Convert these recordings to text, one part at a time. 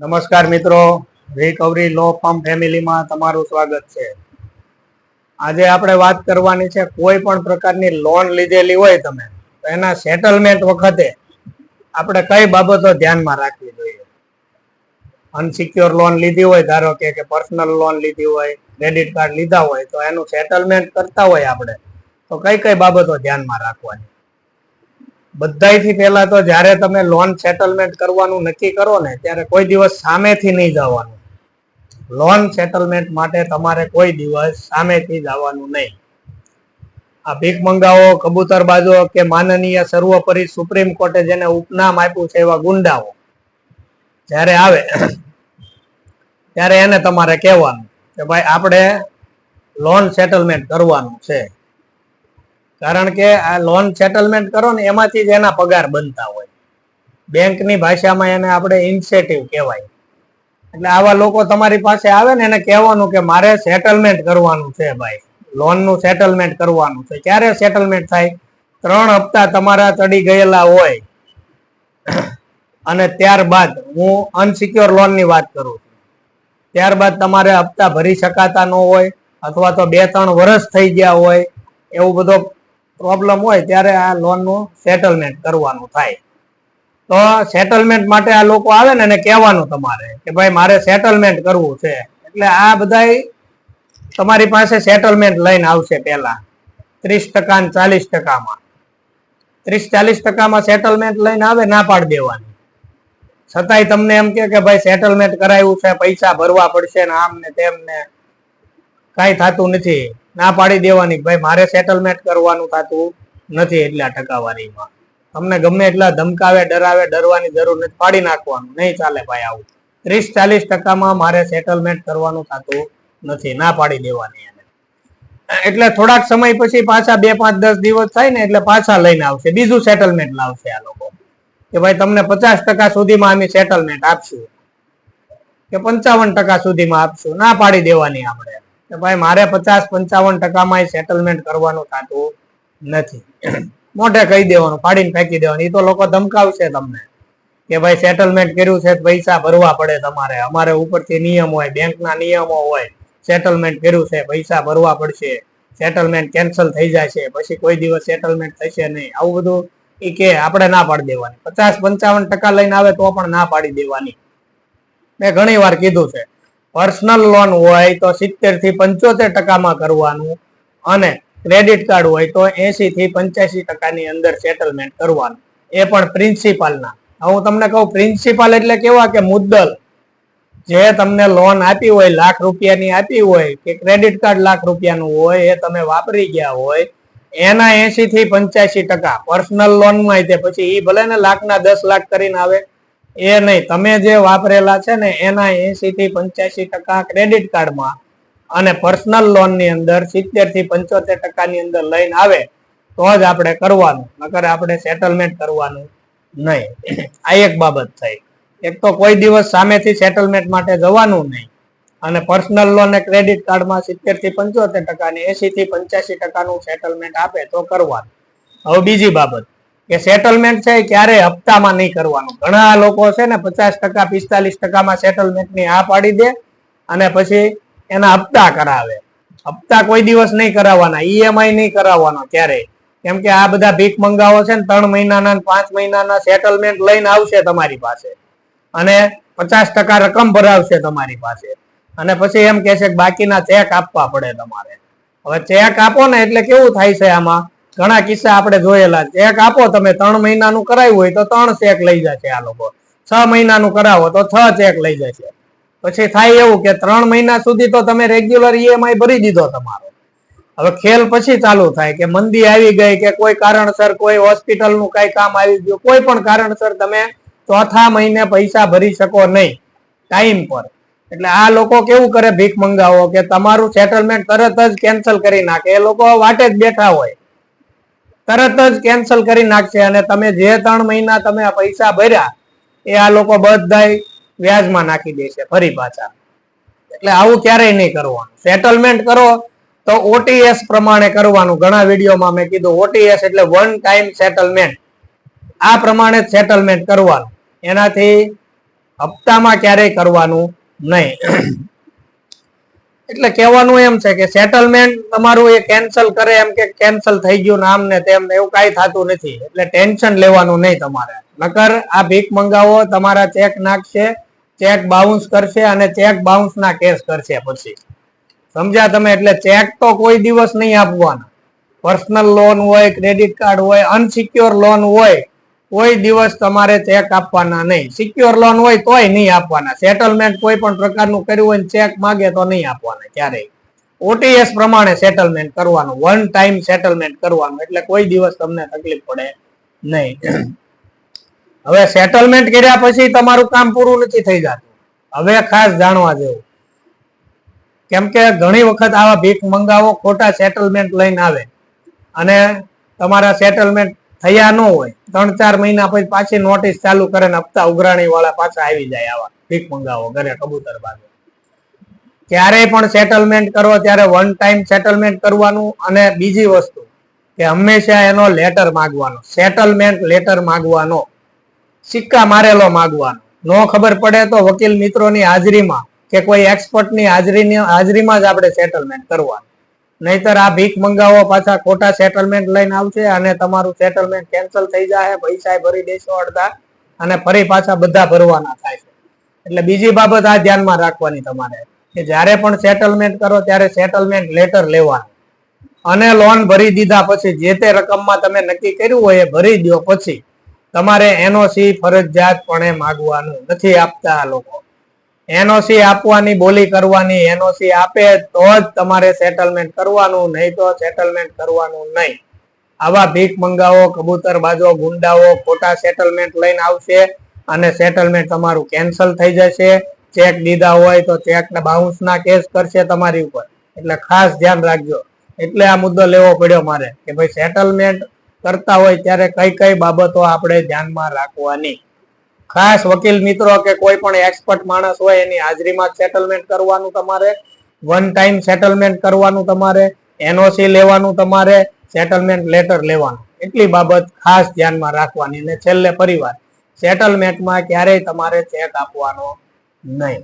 નમસ્કાર મિત્રો. રિકવરી લો ફાર્મ ફેમિલીમાં તમારું સ્વાગત છે. આજે આપણે વાત કરવાની છે કોઈ પણ પ્રકારની લોન લીધેલી હોય તમે, તો એના સેટલમેન્ટ વખતે આપણે કઈ બાબતો ધ્યાનમાં રાખવી જોઈએ? અનસિક્યોર લોન લીધી હોય, ધારો કે કે પર્સનલ લોન લીધી હોય ક્રેડિટ કાર્ડ લીધા હોય, તો એનું સેટલમેન્ટ કરતા હોય આપણે, તો કઈ કઈ બાબતો ધ્યાનમાં રાખવાની? બધાયથી પહેલા તો જ્યારે તમે લોન સેટલમેન્ટ કરવાનું નક્કી કરો ને, ત્યારે કોઈ દિવસ સામેથી નહીં જવાનું. લોન સેટલમેન્ટ માટે તમારે કોઈ દિવસ સામેથી જવાનું નહીં. આ ભીખ મંગાવો, કબૂતર બાજુ કે માનનીય સર્વોપરી સુપ્રીમ કોર્ટે જેને ઉપનામ આપ્યું છે એવા ગુંડાઓ. જ્યારે આવે, ત્યારે એને તમારે કહેવાનું કે ભાઈ આપણે લોન સેટલમેન્ટ કરવાનું છે. કારણ કે આ લોન સેટલમેન્ટ કરો ને એમાંથી જ એના પગાર બનતા હોય. બેંકની ભાષામાં એને આપણે ઇન્સેટિવ કહેવાય. એટલે આવા લોકો તમારી પાસે આવે ને એને કહેવાનું કે મારે સેટલમેન્ટ કરવાનું છે ભાઈ. લોનનું સેટલમેન્ટ કરવાનું છે. ક્યારે સેટલમેન્ટ થાય? ત્રણ હપ્તા તમારા ચડી ગયેલા હોય. અને ત્યારબાદ હું અનસિક્યોર લોનની વાત કરું છું. ત્યારબાદ તમારે હપ્તા ભરી શકાતા ન હોય અથવા તો બે ત્રણ વર્ષ થઈ ગયા હોય. એવું બધો પ્રોબ્લેમ હોય ત્યારે આ લોનનું સેટલમેન્ટ કરવાનું થાય. તો સેટલમેન્ટ માટે આ લોકો આવે ને એને કહેવાનું તમારે કે ભાઈ મારે સેટલમેન્ટ કરવું છે. એટલે આ બધાય તમારી પાસે સેટલમેન્ટ લઈને આવશે પહેલા. ત્રીસ ટકા ને ચાલીસ ટકામાં. ત્રીસ ચાલીસ ટકામાં સેટલમેન્ટ લઈને આવે ના પાડી દેવાની. છતાંય તમને એમ કે ભાઈ સેટલમેન્ટ કરાયું છે, પૈસા ભરવા પડશે ને આમ ને તેમ ને કાંઈ થતું નથી. ના પાડી દેવાની. ભાઈ, મારે સેટલમેન્ટ કરવાનું થતું નથી એટલા ટકાવારીમાં. તમને ગમે એટલા ધમકાવે, ડરાવે, ડરવાની જરૂર નથી. પાડી નાખવાનું. નહીં ચાલે ભાઈ આવું. ત્રીસ, ચાલીસ ટકામાં મારે સેટલમેન્ટ કરવાનું થતું નથી. ના પાડી દેવાની એટલે થોડાક સમય પછી પાછા બે, પાંચ, દસ દિવસ થાય ને એટલે પાછા લઈને આવશે. બીજું સેટલમેન્ટ લાવશે આ લોકો. કે ભાઈ, તમને પચાસ ટકા સુધીમાં અમે સેટલમેન્ટ આપશું. કે પંચાવન ટકા સુધીમાં આપશું. ના પાડી દેવાની આપણે. કે ભાઈ, મારે પચાસ પંચાવન ટકામાં સેટલમેન્ટ કરવાનું થતું નથી. મોઢે કહી દેવાનું પાડીને ફેંકી દેવાનું. એ તો લોકો ધમકાવશે તમને. કે ભાઈ સેટલમેન્ટ કર્યું છે, પૈસા ભરવા પડે તમારે. અમારે ઉપરથી નિયમ હોય, બેંકના નિયમો હોય. સેટલમેન્ટ કર્યું છે, પૈસા ભરવા પડશે. સેટલમેન્ટ કેન્સલ થઈ જાય છે પછી કોઈ દિવસ સેટલમેન્ટ થશે નહીં. આવું બધું એ કે આપણે ના પાડી દેવાની. પચાસ પંચાવન ટકા લઈને આવે તો પણ ના પાડી દેવાની. મેં ઘણી વાર કીધું છે. પર્સનલ લોન હોય તો સિત્તેરથી પંચોતેર ટકામાં કરવાનું અને ક્રેડિટ કાર્ડ હોય તો એસી થી પંચ્યાસી ટકાની અંદર સેટલમેન્ટ કરવાનું. એ પણ પ્રિન્સિપાલના હું તમને કહું પ્રિન્સિપાલ એટલે કેવા કે મુદ્દલ. જે તમને લોન આપી હોય, લાખ રૂપિયાની આપી હોય કે ક્રેડિટ કાર્ડ લાખ રૂપિયાનું હોય, એ તમે વાપરી ગયા હોય, એના એસી થી પંચ્યાસી ટકા. પર્સનલ લોનમાં તે પછી એ ભલે ને લાખના દસ લાખ કરીને આવે એ નહીં, તમે જે વાપરેલા છે ને, એના એસી થી પંચ્યાસી ટકા ક્રેડિટ કાર્ડમાં અને પર્સનલ લોનની અંદર સિત્તેરથી પંચોતેર ટકાની અંદર લઈને આવે, તો જ આપણે કરવાનું. નકર આપણે સેટલમેન્ટ કરવાનું નહીં. આ એક બાબત થઈ. એક તો કોઈ દિવસ સામેથી સેટલમેન્ટ માટે જવાનું નહીં. અને પર્સનલ લોન ક્રેડિટ કાર્ડમાં સિત્તેરથી પંચોતેર ટકાની એસી થી પંચ્યાસી ટકાનું સેટલમેન્ટ આપે તો કરવાનું. હવે બીજી બાબત. કે સેટલમેન્ટ છે ક્યારે હપ્તામાં નહીં કરવાનું. ઘણા લોકો છે ને પચાસ ટકા, પિસ્તાલીસ ટકામાં સેટલમેન્ટની આ પાડી દે અને પછી એના હપ્તા કરાવે. હપ્તા કોઈ દિવસ નહીં કરાવવાના ઈએમઆઈ નહીં કરાવવાનો ક્યારેય. કેમ કે આ બધા ભીખ મંગાવો છે ને ત્રણ મહિનાના પાંચ મહિનાના સેટલમેન્ટ લઈને આવશે તમારી પાસે. અને પચાસ ટકા રકમ ભરાવશે તમારી પાસે. અને પછી એમ કે છે બાકીના ચેક આપવા પડે તમારે. હવે ચેક આપો ને એટલે કેવું થાય છે આમાં? ઘણા કિસ્સા આપણે જોયેલા ચેક આપો તમે, ત્રણ મહિનાનું કરાવ્યું હોય તો ત્રણ ચેક લઈ જશે આ લોકો. છ મહિનાનું કરાવો તો છ ચેક લઈ જશે. પછી થાય એવું કે ત્રણ મહિના સુધી તો તમે રેગ્યુલર ઈએમઆઈ ભરી દીધો તમારો. હવે ખેલ પછી ચાલુ થાય કે મંદી આવી ગઈ કે કોઈ કારણસર કોઈ હોસ્પિટલનું કઈ કામ આવી ગયું, કોઈ પણ કારણસર તમે ચોથા મહિને પૈસા ભરી શકો નહીં ટાઈમ પર. એટલે આ લોકો કેવું કરે ભીખ મંગાવો કે તમારું સેટલમેન્ટ તરત જ કેન્સલ કરી નાખે. એ લોકો વાટે જ બેઠા હોય. તરત જ કેન્સલ કરી નાખશે અને તમે જે ત્રણ મહિના તમે પૈસા ભર્યા, એ આ લોકો બધાય વ્યાજમાં નાખી દેશે ફરી પાછા. એટલે આવું ક્યારેય નહીં કરવાનું. સેટલમેન્ટ કરો તો ઓટીએસ પ્રમાણે કરવાનું. ઘણા વિડીયોમાં મેં કીધું ઓટીએસ એટલે વન ટાઈમ સેટલમેન્ટ આ પ્રમાણે સેટલમેન્ટ કરવાનું. એનાથી હપ્તામાં ક્યારેય કરવાનું નહીં. એટલે કહેવાનું એમ છે કે સેટલમેન્ટ તમારું એ કેન્સલ કરે એમ કે કેન્સલ થઈ ગયું નામ ને તેમ એવું કાંઈ થતું નથી. એટલે ટેન્શન લેવાનું નહીં તમારે. નકર આ ભીખ મંગાવો, તમારા ચેક નાખશે ચેક બાઉન્સ કરશે અને ચેક બાઉન્સ ના કેસ કરશે પછી. સમજ્યા તમે? એટલે ચેક તો કોઈ દિવસ નહીં આપવાના. પર્સનલ લોન હોય ક્રેડિટ કાર્ડ હોય અનસિક્યોર લોન હોય કોઈ દિવસ તમારે ચેક આપવાના નહીં. સિક્યોર લોન હોય તોય નહીં આપવાના. સેટલમેન્ટ કોઈ પણ પ્રકારનું કર્યું હોય ચેક માગે તો નહીં આપવાના ક્યારેય. ઓટીએસ પ્રમાણે સેટલમેન્ટ કરવાનું. વન ટાઈમ સેટલમેન્ટ કરવાનું. એટલે કોઈ દિવસ તમને તકલીફ પડે નહીં. હવે સેટલમેન્ટ કર્યા પછી તમારું કામ પૂરું નથી થઈ જતું. હવે ખાસ જાણવા જેવું. કેમ કે ઘણી વખત આવા ભીખ મંગાવો, ખોટા સેટલમેન્ટ લઈને આવે. અને તમારા સેટલમેન્ટ થયા ન હોય. ત્રણ ચાર મહિના પછી પાછી નોટિસ ચાલુ કરે ને હપ્તા ઉઘરાણી વાળા પાછા આવી જાય આવા ભીખ મંગાવો, ઘરે કબૂતર બાજુ ક્યારેય પણ સેટલમેન્ટ કરો, ત્યારે વન ટાઈમ સેટલમેન્ટ કરવાનું અને બીજી વસ્તુ કે હંમેશા એનો લેટર માગવાનો સેટલમેન્ટ લેટર માગવાનો, સિક્કા મારેલો માગવાનો. નો ખબર પડે તો વકીલ મિત્રોની હાજરીમાં કે કોઈ એક્સપર્ટની હાજરીની, હાજરીમાં જ આપણે સેટલમેન્ટ કરવાનું. નહીતર આ ભીખ મંગાવો, પાછા ખોટા સેટલમેન્ટ લઈને આવશે અને તમારું સેટલમેન્ટ કેન્સલ થઈ જાય પૈસા ભરી દેશો અડધા અને ફરી પાછા બધા ભરવાના થાય છે. એટલે બીજી બાબત આ ધ્યાનમાં રાખવાની તમારે, કે જ્યારે પણ સેટલમેન્ટ કરો ત્યારે સેટલમેન્ટ લેટર લેવાનું. અને લોન ભરી દીધા પછી જે તે રકમમાં તમે નક્કી કર્યું હોય એ ભરી દો પછી તમારે એનઓસી ફરજિયાતપણે માગવાનું નથી આપતા આ લોકો. એનઓસી આપવાની, બોલી કરવાની, એનઓસી આપે તો જ તમારે સેટલમેન્ટ કરવાનું, નહીં તો સેટલમેન્ટ કરવાનું નહીં. આવા ભીખ મંગાવો, કબૂતર બાજો, ગુંડાઓ, ખોટા સેટલમેન્ટ લઈને આવશે અને સેટલમેન્ટ તમારું કેન્સલ થઈ જશે. ચેક દીધા હોય તો ચેકને બાઉન્સના કેસ કરશે તમારી ઉપર. એટલે ખાસ ધ્યાન રાખજો. એટલે આ મુદ્દો લેવો પડ્યો મારે, કે ભાઈ સેટલમેન્ટ કરતા હોય ત્યારે કઈ કઈ બાબતો આપણે ધ્યાનમાં રાખવાની. ખાસ વકીલ મિત્રો કે કોઈ પણ એક્સપર્ટ માણસ હોય એની હાજરીમાં સેટલમેન્ટ કરવાનું તમારે વન ટાઈમ સેટલમેન્ટ કરવાનું તમારે એનઓસી લેવાનું તમારે સેટલમેન્ટ લેટર લેવાનું. એટલી બાબત ખાસ ધ્યાનમાં રાખવાની અને છેલ્લે પરિવાર સેટલમેન્ટમાં ક્યારેય તમારે ચેક આપવાનો નહીં.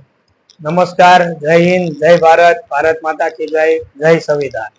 નમસ્કાર, જય હિન્દ, જય ભારત ભારત માતા કી જય જય સંવિધાન.